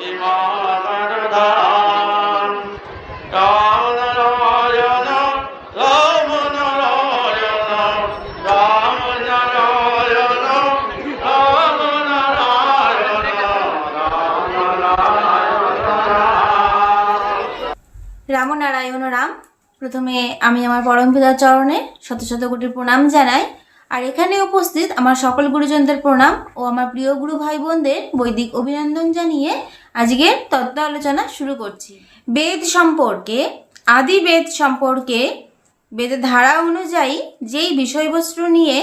রামনারায়ণ রামনারায়ণ রামনারায়ণ রাম। প্রথমে আমি আমার পরম পিতার চরণে শত শত কোটি প্রণাম জানাই। আর এখানে উপস্থিত আমার সকল গুরুজনদের প্রণাম ও আমার প্রিয় গুরু ভাই বোনদের বৈদিক অভিনন্দন জানিয়ে আজকের তত্ত্ব আলোচনা শুরু করছি। বেদ সম্পর্কে, আদি বেদ সম্পর্কে, বেদের ধারা অনুযায়ী যেই বিষয়বস্তু নিয়ে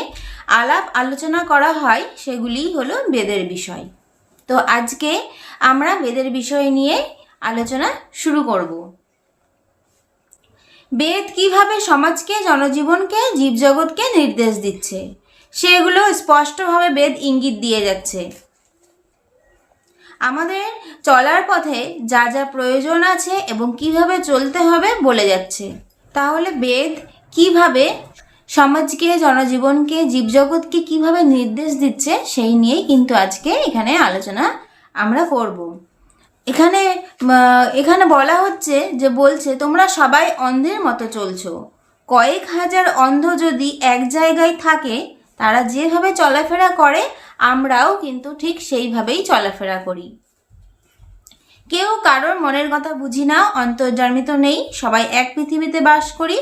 আলাপ আলোচনা করা হয়, সেগুলি হলো বেদের বিষয়। তো আজকে আমরা বেদের বিষয় নিয়ে আলোচনা শুরু করব। বেদ কীভাবে সমাজকে, জনজীবনকে, জীবজগৎকে নির্দেশ দিচ্ছে? সেগুলো স্পষ্টভাবে বেদ ইঙ্গিত দিয়ে যাচ্ছে। আমাদের চলার পথে যা যা প্রয়োজন আছে এবং কীভাবে চলতে হবে বলে যাচ্ছে। তাহলে বেদ কীভাবে সমাজকে, জনজীবনকে, জীবজগৎকে কীভাবে নির্দেশ দিচ্ছে সেই নিয়েই কিন্তু আজকে এখানে আলোচনা আমরা করব। এখানে এখানে বলা হচ্ছে যে বলছে, তোমরা সবাই অন্ধের মতো চলছো। কয়েক হাজার অন্ধ যদি এক জায়গায় থাকে, তারা যেভাবে চলাফেরা করে, আমরাও কিন্তু ঠিক সেইভাবেই চলাফেরা করি। কেউ কারোর মনের কথা বুঝি না অন্তর্জন্মিত নেই, সবাই এক পৃথিবীতে বাস করি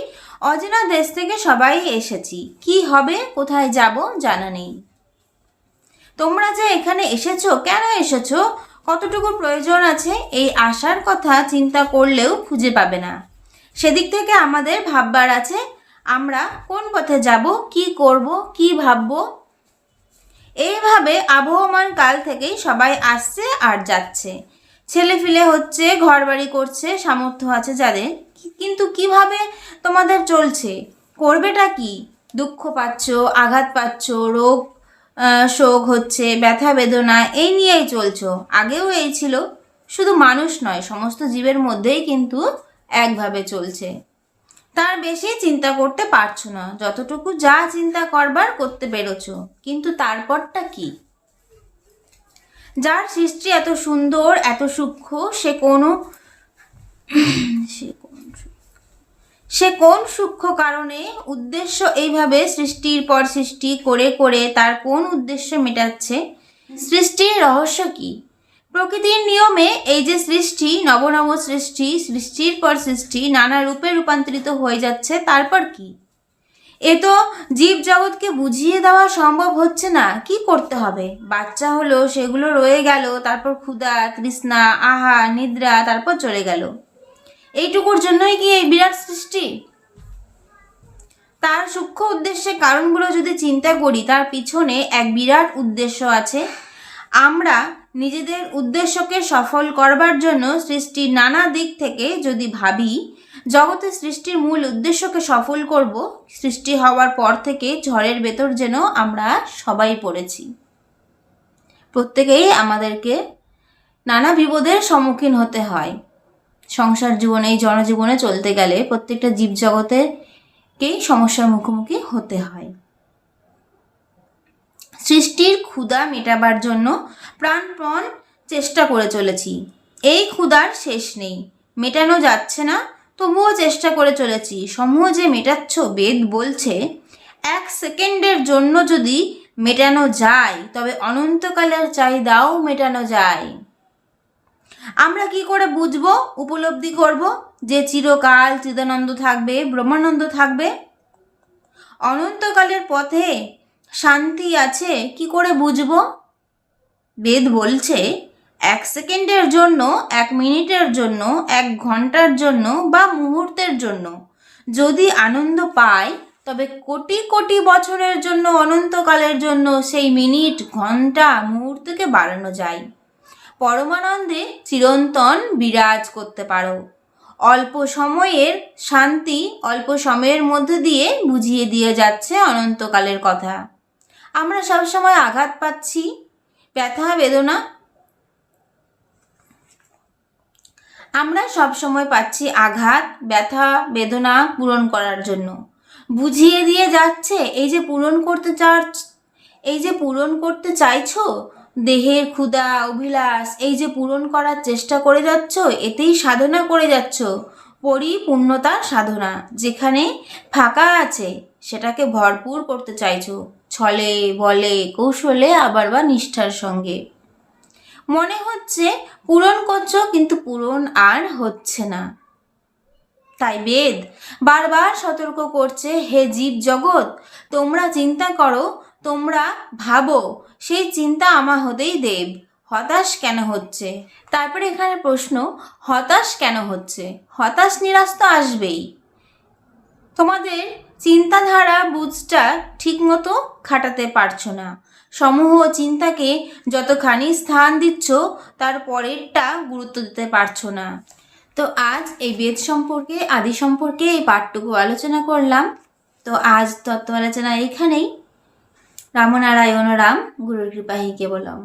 অচেনা দেশ থেকে সবাই এসেছি। কি হবে, কোথায় যাব, জানা নেই। তোমরা যে এখানে এসেছ, কেন এসেছ? কতটুকু প্রয়োজন আছে এই আসার কথা চিন্তা করলেও খুঁজে পাবে না। সেদিক থেকে আমাদের ভাববার আছে, আমরা কোন পথে যাব, কি করব, কি ভাববো? এইভাবে আবহমান কাল থেকেই সবাই আসছে আর যাচ্ছে। ছেলে ফিলে হচ্ছে ঘর বাড়ি করছে, সামর্থ্য আছে যাদের। কিন্তু কীভাবে তোমাদের চলছে? করবেটা কি? দুঃখ পাচ্ছ, আঘাত পাচ্ছ, রোগ শোক হচ্ছে, ব্যথা বেদনা, এই নিয়েই চলছো। আগেও এই ছিল। শুধু মানুষ নয়, সমস্ত জীবের মধ্যেই কিন্তু একভাবে চলছে। তার বেশি চিন্তা করতে পারছ না। যতটুকু যা চিন্তা করবার করতে পেরেছ। কিন্তু তারপরটা কি? যার সৃষ্টি এত সুন্দর, এত সূক্ষ্ম, সে কোনো সে? সে কোন সূক্ষ্ম কারণে উদ্দেশ্য এইভাবে সৃষ্টির পর সৃষ্টি করে করে তার কোন উদ্দেশ্য মেটাচ্ছে? সৃষ্টির রহস্য কি? প্রকৃতির নিয়মে এই যে সৃষ্টি নবনব সৃষ্টি, সৃষ্টির পর সৃষ্টি নানা রূপে রূপান্তরিত হয়ে যাচ্ছে, তারপর কি? এ তো জীব জগৎকে বুঝিয়ে দেওয়া সম্ভব হচ্ছে না, কি করতে হবে? বাচ্চা হলো, সেগুলো রয়ে গেল, তারপর ক্ষুধা, তৃষ্ণা, আহা, নিদ্রা, তারপর চলে গেল। এইটুকুর জন্যই কি এই বিরাট সৃষ্টি? তার সূক্ষ্ম উদ্দেশ্যে কারণগুলো যদি চিন্তা করি, তার পিছনে এক বিরাট উদ্দেশ্য আছে। আমরা নিজেদের উদ্দেশ্যকে সফল করবার জন্য সৃষ্টির নানা দিক থেকে যদি ভাবি, জগতে সৃষ্টির মূল উদ্দেশ্যকে সফল করব, সৃষ্টি হওয়ার পর থেকে ঝড়ের ভেতর যেন আমরা সবাই পড়েছি। প্রত্যেকেই আমাদেরকে নানা বিপদের সম্মুখীন হতে হয়। সংসার জীবনে, এই জনজীবনে চলতে গেলে প্রত্যেকটা জীবজগতেরকেই সমস্যার মুখোমুখি হতে হয়। সৃষ্টির ক্ষুধা মেটাবার জন্য প্রাণপণ চেষ্টা করে চলেছি। এই ক্ষুধার শেষ নেই। মেটানো যাচ্ছে না, তবুও চেষ্টা করে চলেছি। সমূহ যে মেটাচ্ছ, বেদ বলছে, এক সেকেন্ডের জন্য যদি মেটানো যায়, তবে অনন্তকালের চাহিদাও মেটানো যায়। আমরা কি করে বুঝব? উপলব্ধি করব? যে চিরকাল চিদানন্দ থাকবে, ব্রহ্মানন্দ থাকবে? অনন্তকালের পথে শান্তি আছে, কি করে বুঝব? বেদ বলছে, এক সেকেন্ডের জন্য, এক মিনিটের জন্য, এক ঘণ্টার জন্য বা মুহূর্তের জন্য। যদি আনন্দ পায় তবে কোটি কোটি বছরের জন্য, অনন্তকালের জন্য সেই মিনিট, ঘণ্টা, মুহূর্তকে বাড়ানো যায়। পরমানন্দে চিরন্তন বিরাজ করতে পারো। অল্প সময়ের শান্তি অল্প সময়ের মধ্যে দিয়ে বুঝিয়ে দিয়ে যাচ্ছে অনন্তকালের কথা। আমরা সবসময় আঘাত পাচ্ছি। ব্যথা, বেদনা আমরা সব সময় পাচ্ছি আঘাত, ব্যথা, বেদনা পূরণ করার জন্য। বুঝিয়ে দিয়ে যাচ্ছে, এই যে পূরণ করতে চার এই যে পূরণ করতে চাইছো দেহের ক্ষুধা, অভিলাষ, এই যে পূরণ করার চেষ্টা করে যাচ্ছ, এতেই সাধনা করে যাচ্ছ। পরিপূর্ণতার সাধনা, যেখানে ফাঁকা আছে, সেটাকে ভরপুর করতে চাইছো। ছলে, বলে, কৌশলে, আবার বা নিষ্ঠার সঙ্গে। মনে হচ্ছে পূরণ করছ, কিন্তু পূরণ আর হচ্ছে না। তাই বেদ বারবার সতর্ক করছে, হে জীব জগৎ তোমরা চিন্তা করো তোমরা ভাবো, সেই চিন্তা আমা হতেই দেব। হতাশ কেন হচ্ছে? তারপরে এখানে প্রশ্ন, হতাশ কেন হচ্ছে? হতাশ নিরাশ তো আসবেই। তোমাদের চিন্তাধারা বুঝটা ঠিকমতো খাটাতে পারছ না। সমূহ চিন্তাকে যতখানি স্থান দিচ্ছ, তার পরেরটা গুরুত্ব দিতে পারছ না। তো আজ এই বেদ সম্পর্কে, আদি সম্পর্কে এই পাঠটুকু আলোচনা করলাম। তো আজ তত্ত্ব আলোচনা এখানেই রামনারায়ণ রাম গুরুর কৃপাহী কেবলম